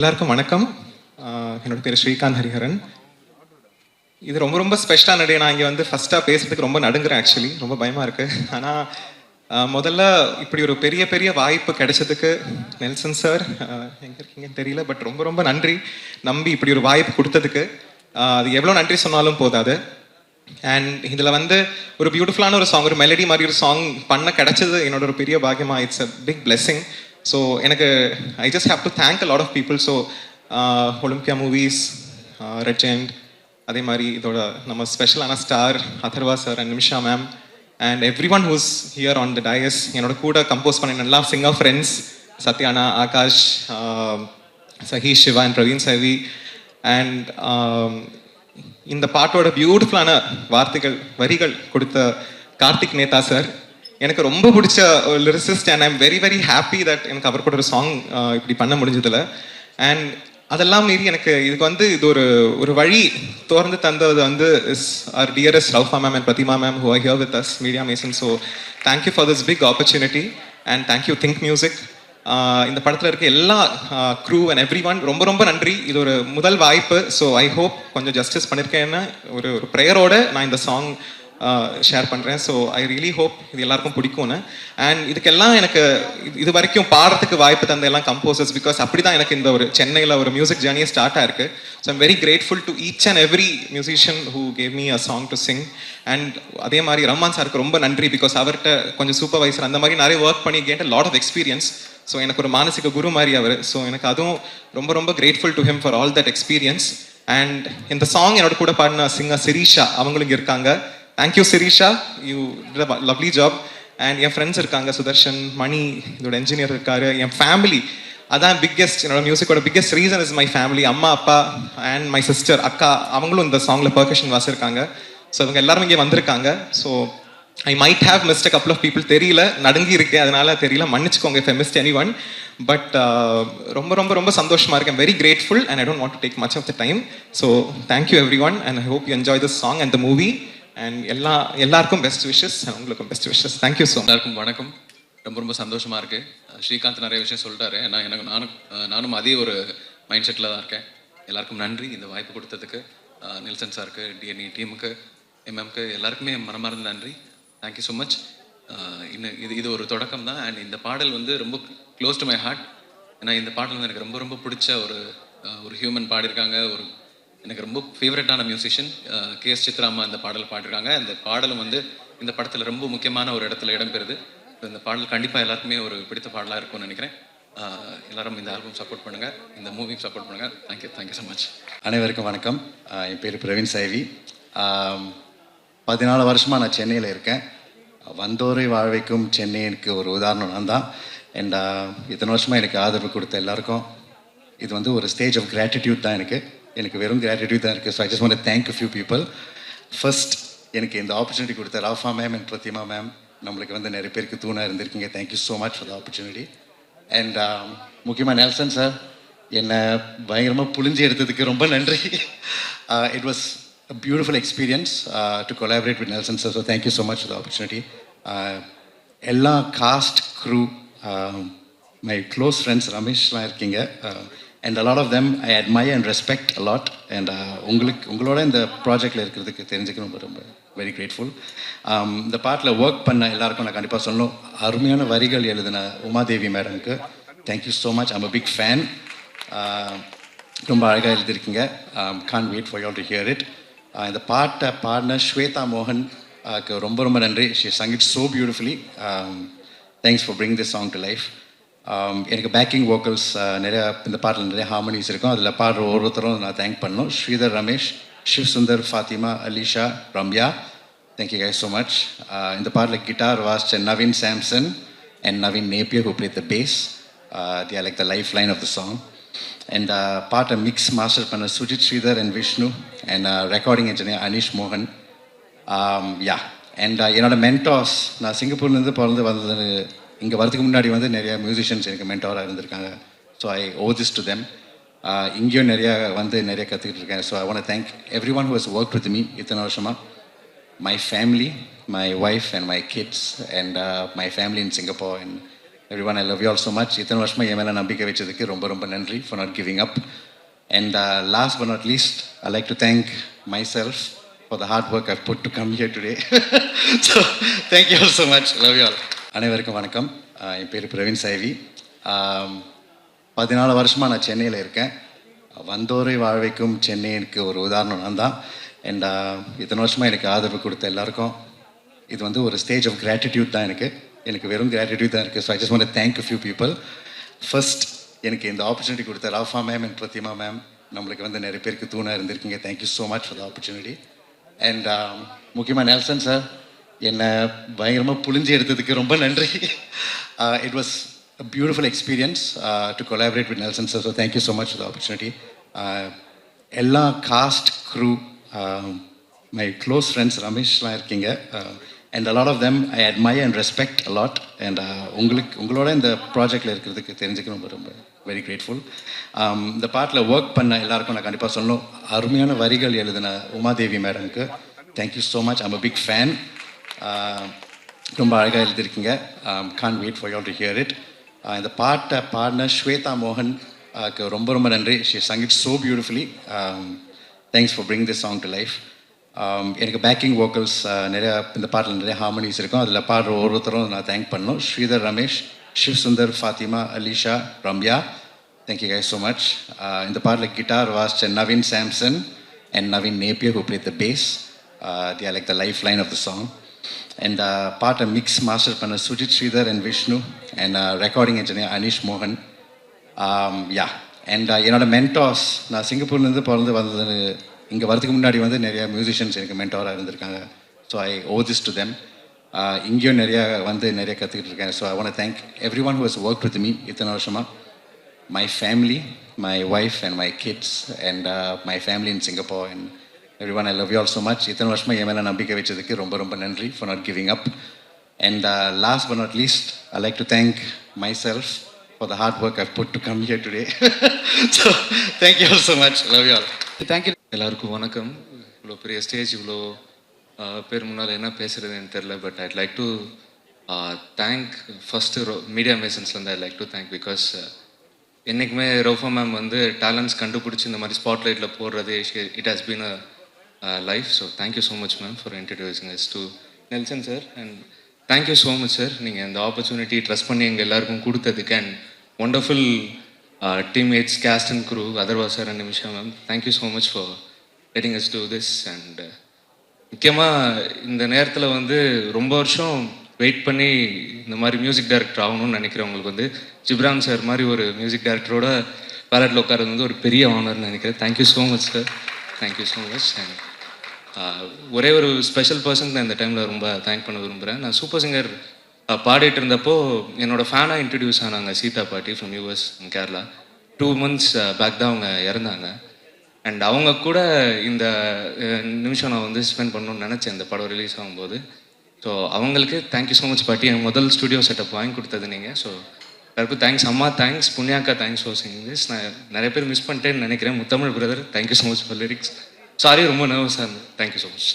எல்லாருக்கும் வணக்கம். என்னோட பேர் ஸ்ரீகாந்த் ஹரிஹரன். இது ரொம்ப ரொம்ப ஸ்பெஷலான டே நான் இங்கே வந்து ஃபஸ்ட்டாக பேசுறதுக்கு ரொம்ப நடுங்குறேன் ஆக்சுவலி ரொம்ப பயமாக இருக்கு. ஆனால் முதல்ல இப்படி ஒரு பெரிய பெரிய வாய்ப்பு கிடைச்சதுக்கு நெல்சன் சார் எங்கே இருக்கீங்கன்னு தெரியல பட் ரொம்ப ரொம்ப நன்றி நம்பி இப்படி ஒரு வாய்ப்பு கொடுத்ததுக்கு. அது எவ்வளோ நன்றி சொன்னாலும் போதாது. அண்ட் இதில் வந்து ஒரு பியூட்டிஃபுல்லான ஒரு சாங் ஒரு மெலடி மாதிரி ஒரு சாங் பண்ண கிடைச்சது என்னோட ஒரு பெரிய பாக்கியமாக it's a big blessing so எனக்கு I just have to thank a lot of people so Olympia movies red அதே மாதிரி இதோட நம்ம ஸ்பெஷலான star Atharvaa sir and Nimisha ma'am and every one who's here on the dais என்னோட கூட compose பண்ண நல்லா singer friends Sathyana Akash um, Saheesh Siva and Praveen Savi and um, இந்த பாட்டோட பியூட்டிஃபுல்லான வார்த்தைகள் வரிகள் கொடுத்த கார்த்திக் நேதா சார் எனக்கு ரொம்ப பிடிச்ச lyricist and I'm very very happy that எனக்கு அவர் கூட ஒரு சாங் uh, இப்படி பண்ண முடிஞ்சதில். அண்ட் அதெல்லாம் மீறி எனக்கு இதுக்கு வந்து இது ஒரு ஒரு வழி திறந்து தந்தது வந்து is our dearest Raufa ma'am and Prathima ma'am who are here with us media mason so thank you for this big opportunity and thank you think music இந்த படத்தில் இருக்க எல்லா க்ரூ அண்ட் எவ்ரி ஒன் ரொம்ப ரொம்ப நன்றி. இது ஒரு முதல் வாய்ப்பு. ஸோ ஐ ஹோப் கொஞ்சம் ஜஸ்டிஸ் பண்ணியிருக்கேன்னு ஒரு ஒரு ப்ரேயரோட நான் இந்த சாங் ஷேர் பண்ணுறேன் ஸோ ஐ ரியலி ஹோப் இது எல்லாருக்கும் பிடிக்கும்னு. அண்ட் இதுக்கெல்லாம் எனக்கு இது- இது வரைக்கும் பாடுறதுக்கு வாய்ப்பு தந்த எல்லாம் கம்போசர்ஸ் பிகாஸ் அப்படி தான் எனக்கு இந்த ஒரு சென்னையில் ஒரு மியூசிக் ஜேர்னியே ஸ்டார்ட் ஆயிருக்கு. So I'm very grateful to each and every musician who gave me a song to sing and அதே மாதிரி ரஹ்மான் சாருக்கு ரொம்ப நன்றி பிகாஸ் அவர்கிட்ட கொஞ்சம் சூப்பர்வைசர் அந்த மாதிரி நிறைய ஒர்க் பண்ணி கேட்ட லாட் ஆஃப் எக்ஸ்பீரியன்ஸ் ஸோ எனக்கு ஒரு மானசிக குரு மாதிரி அவர். ஸோ எனக்கு அதுவும் ரொம்ப ரொம்ப grateful to him for all that experience and இந்த சாங் என்னோட கூட பாடின சிங்கர் சிரீஷா அவங்களும் இருக்காங்க. Thank you Sirisha you lovely job and N friends இருக்காங்க சுதர்ஷன் மணி இதோட என்ஜினியர் இருக்காரு. என் ஃபேமிலி அதான் பிக்கெஸ்ட் என்னோட மியூசிக்கோட biggest reason is my family அம்மா அப்பா அண்ட் மை சிஸ்டர் அக்கா அவங்களும் இந்த சாங்ல பர்கஷன் வாசிருக்காங்க ஸோ இவங்க எல்லாரும் இங்கே வந்திருக்காங்க. So I might have missed a couple of people தெரியல நடுங்கி இருக்கேன் அதனால தெரியல. மன்னிச்சுக்கோங்க if I missed anyone but ரொம்ப ரொம்ப ரொம்ப சந்தோஷமா இருக்கேன். Very grateful and I don't want to take much of the time so thank you everyone and I hope you enjoy this song and the movie and எல்லா எல்லாருக்கும் best wishes உங்களுக்கும் best wishes thank you so எல்லாருக்கும் வணக்கம். ரொம்ப ரொம்ப சந்தோஷமா இருக்கு. ஸ்ரீகாந்த் நிறைய விஷயம் சொல்லிட்டாரு. நான் எனக்கு நானும் நானும் அதே ஒரு மைண்ட் செட்டில் தான் இருக்கேன். எல்லாருக்கும் நன்றி இந்த வாய்ப்பு கொடுத்ததுக்கு. நில்சன் சாருக்கு டிஎன்இ டீமுக்கு எம்எம்க்கு எல்லாருக்குமே மனமார்ந்த நன்றி. தேங்க்யூ ஸோ மச் இன்னும் இது இது ஒரு தொடக்கம் தான். அண்ட் இந்த பாடல் வந்து ரொம்ப க்ளோஸ் டு மை ஹார்ட் ஏன்னா இந்த பாடல் வந்து எனக்கு ரொம்ப ரொம்ப பிடிச்ச ஒரு ஒரு ஹியூமன் பாடியிருக்காங்க. ஒரு எனக்கு ரொம்ப ஃபேவரட்டான மியூசிஷியன் கே எஸ் சித்ராமா இந்த பாடல் பாடிருக்காங்க. இந்த பாடலும் வந்து இந்த படத்தில் ரொம்ப முக்கியமான ஒரு இடத்துல இடம்பெறுது. இந்த பாடல் கண்டிப்பாக எல்லாருக்குமே ஒரு பிடித்த பாடலாக இருக்கும்னு நினைக்கிறேன். எல்லாரும் இந்த ஆல்பம் சப்போர்ட் பண்ணுங்கள் இந்த மூவியும் சப்போர்ட் பண்ணுங்கள் thank you thank you so much அனைவருக்கும் வணக்கம். என் பேர் பிரவீன் சைவி. பதினாலு வருஷமாக நான் சென்னையில் இருக்கேன். வந்தோரை வாழ்வைக்கும் சென்னை சென்னைக்கு ஒரு உதாரணம் நான் தான். அண்ட் இத்தனை வருஷமாக எனக்கு ஆதரவு கொடுத்த எல்லாருக்கும் இது வந்து ஒரு ஸ்டேஜ் ஆஃப் கிராட்டிடியூட் தான் எனக்கு. எனக்கு வெறும் கிராட்டிடியூட் தான் இருக்குது so I just want thank few people first எனக்கு இந்த ஆப்பர்ச்சுனிட்டி கொடுத்த Rafa ma'am and Prathima ma'am நம்மளுக்கு வந்து நிறைய பேருக்கு தூணாக இருந்திருக்கீங்க. Thank you so much for the opportunity and முக்கியமாக நெல்சன் சார் என்னை பயங்கரமாக புழிஞ்சு எடுத்ததுக்கு ரொம்ப நன்றி. Uh, it was a beautiful experience uh, to collaborate with Nelson sir. So thank you so much for the opportunity. Uh, எல்லா cast crew my close friends ரமேஷ்லாம் இருக்கீங்க. Uh, and a of them I admire and respect a lot and உங்களுக்கு உங்களோட இந்த ப்ராஜெக்டில் இருக்கிறதுக்கு தெரிஞ்சுக்க ரொம்ப ரொம்ப வெரி கிரேட்ஃபுல் um, இந்த பாட்டில் ஒர்க் பண்ண எல்லாருக்கும் நான் கண்டிப்பாக சொல்லணும். அருமையான வரிகள் எழுதின உமாதேவி மேடம்க்கு thank you so much I'm a big fan ரொம்ப அழகாக எழுதியிருக்கீங்க. Can't wait for you to hear it இந்த பாட்டை பாடின ஸ்வேதா மோகன் uh, க்கு ரொம்ப ரொம்ப நன்றி. She sung it so beautifully thanks for bring this song to life Um, எனக்கு பேக்கிங் வோக்கல்ஸ் நிறையா இந்த பாட்டில் நிறைய ஹார்மோனிஸ் இருக்கும். அதில் பாடுற ஒவ்வொருத்தரும் நான் தேங்க் பண்ணணும். Sridhar Ramesh Shiv Sundar Fathima Alisha Ramya. Thank you guys so much uh, இந்த பாட்டில் guitar was Naveen Samson and Naveen Napier who play the bass they are like the life line of the song and பாட்டை mix master பண்ண Sujith Sridhar and Vishnu and recording engineer Aneesh Anish மோகன் yeah and என்னோட mentors நான் சிங்கப்பூர்லேருந்து பிறந்து வந்தது இங்கே வரதுக்கு முன்னாடி வந்து நிறையா மியூசிஷியன்ஸ் எனக்கு மென்டாராக இருந்திருக்காங்க. So I owe this to them இங்கேயும் நிறையா வந்து நிறைய கற்றுக்கிட்டு இருக்கேன். So I want thank everyone who's work with me இத்தனை வருஷமாக my family my wife and my kids and my family in Singapore and everyone I love you all so much இத்தனை வருஷமாக என் மேலே நம்பிக்கை வச்சதுக்கு ரொம்ப ரொம்ப நன்றி for not giving up and last but not least I like to thank myself for the hard work I put to come here today so thank you all so much love you all அனைவருக்கும் வணக்கம். என் பேர் பிரவீன் சைவி. பதினாலு வருஷமாக நான் சென்னையில் இருக்கேன். வந்தோரை வாழ்வைக்கும் சென்னைக்கு ஒரு உதாரணம் நான் தான். அண்ட் இத்தனை வருஷமாக எனக்கு ஆதரவு கொடுத்த எல்லாருக்கும் இது வந்து ஒரு ஸ்டேஜ் ஆஃப் கிராட்டிடியூட் தான் எனக்கு. எனக்கு வெறும் கிராட்டிடியூட் தான் இருக்குது so I just thank thank few people first எனக்கு இந்த ஆப்பர்ச்சுனிட்டி கொடுத்த Rafa ma'am and Prathima ma'am நம்மளுக்கு வந்து நிறைய பேருக்கு தூணாக இருந்திருக்கீங்க. Thank you so much for the opportunity and முக்கியமாக நெல்சன் சார் என்னை பயங்கரமாக புழிஞ்சு எடுத்ததுக்கு ரொம்ப நன்றி. Uh, it was a beautiful experience uh, to collaborate with Nelson sir. So thank you so much for the opportunity. Uh, எல்லா cast crew my close friends ரமேஷ்லாம் இருக்கீங்க. And a lot of them I admire and respect a lot and உங்களுக்கு உங்களோட இந்த ப்ராஜெக்டில் இருக்கிறதுக்கு தெரிஞ்சுக்க ரொம்ப ரொம்ப வெரி கிரேட்ஃபுல் um, இந்த பாட்டில் ஒர்க் பண்ண எல்லாருக்கும் நான் கண்டிப்பாக சொல்லணும். அருமையான வரிகள் எழுதின உமாதேவி மேடம்க்கு thank you so much I'm a big fan ரொம்ப அழகாக எழுதியிருக்கீங்க. Can't wait for you to hear it இந்த பாட்டை பாடின ஸ்வேதா மோகன் ரொம்ப ரொம்ப நன்றி. She sung it so beautifully thanks for bring this song to life எனக்கு பேக்கிங் வோக்கல்ஸ் நிறையா இந்த பாட்டில் நிறைய ஹார்மோனிஸ் இருக்கும். அதில் பாடுற ஒவ்வொருத்தரும் நான் தேங்க் பண்ணணும். Sridhar Ramesh Shiv Sundar Fathima Alisha Ramya. Thank you guys so much இந்த பாட்டில் guitar was Naveen Samson and Naveen Napier who play the bass they are like the life line of the song and பாட்டை mix master பண்ண Sujith Sridhar and Vishnu and recording engineer Aneesh மோகன் yeah and என்னோட mentors நான் சிங்கப்பூர்லேருந்து பிறந்து வந்தது இங்கே வரதுக்கு முன்னாடி வந்து நிறைய மியூசிஷியன்ஸ் எனக்கு மென்டாராக இருந்திருக்காங்க. So I owe this to them இங்கேயும் நிறையா வந்து நிறைய கற்றுக்கிட்டு இருக்கேன். So I want thank everyone who's work with me இத்தனை வருஷமாக my family my wife and my kids and my family in Singapore and everyone I love you all so much இத்தனை வருஷமாக என் மேலே நம்பிக்கை வச்சதுக்கு ரொம்ப ரொம்ப நன்றி for not giving up and uh, last but not least, like to thank myself for the hard work I've put to come today today. Thank you all all much love you all thank thank you எல்லாருக்கும் வணக்கம். இவ்வளோ பெரிய stage இவ்வளோ uh, பேர் முன்னால் என்ன பேசுகிறதுன்னு தெரில but I'd like to thank first media மேசன்ஸ்லேருந்து I like to thank because என்றைக்குமே ரோஃபா மேம் வந்து டேலண்ட்ஸ் uh, கண்டுபிடிச்சி இந்த மாதிரி ஸ்பாட்லைட்டில் போடுறது it has been a life so thank you so much ma'am for introducing us to Nelson sir and thank you so much sir நீங்கள் இந்த opportunity trust பண்ணி எங்கள் எல்லாருக்கும் கொடுத்ததுக்கு and wonderful teammates cast and crew Atharva sir and Nimisha ma'am thank you so much for letting us do this and முக்கியமாக இந்த நேரத்தில் வந்து ரொம்ப வருஷம் வெயிட் பண்ணி இந்த மாதிரி மியூசிக் டைரக்டர் ஆகணும்னு நினைக்கிறவங்களுக்கு வந்து ஜிப்ராம் சார் மாதிரி ஒரு மியூசிக் டைரக்டரோட பேலட்டில் உட்காரது வந்து ஒரு பெரிய ஆனர்னு நினைக்கிறேன். Thank you so much sir thank you so much and ஒரே ஒரு ஸ்பெஷல் பர்சனுக்கு நான் இந்த டைமில் ரொம்ப தேங்க் பண்ண விரும்புகிறேன் நான் சூப்பர் சிங்கர் பாடிட்டு இருந்தப்போ என்னோட ஃபேனாக இன்ட்ரடியூஸ் ஆனாங்க சீதா பாட்டி from US Kerala two months back தான் அவங்க இறந்தாங்க. அண்ட் அவங்க கூட இந்த நிமிஷம் நான் வந்து ஸ்பெண்ட் பண்ணணும்னு நினச்சேன். இந்த படம் ரிலீஸ் ஆகும்போது. ஸோ அவங்களுக்கு தேங்க்யூ ஸோ மச் பாட்டி. என் முதல் ஸ்டுடியோ செட்டப் வாங்கி கொடுத்தது நீங்கள் ஸோ எல்லாருக்கும் தேங்க்ஸ் அம்மா தேங்க்ஸ் புண்ணியாக்கா தேங்க்ஸ் ஃபார் சிங் திஸ் நான் நிறைய பேர் மிஸ் பண்ணிட்டேன்னு நினைக்கிறேன். Muthamizh brother thank you so much for lyrics sorry ரொம்ப நர்வஸாக இருந்தது தேங்க்யூ ஸோ மச்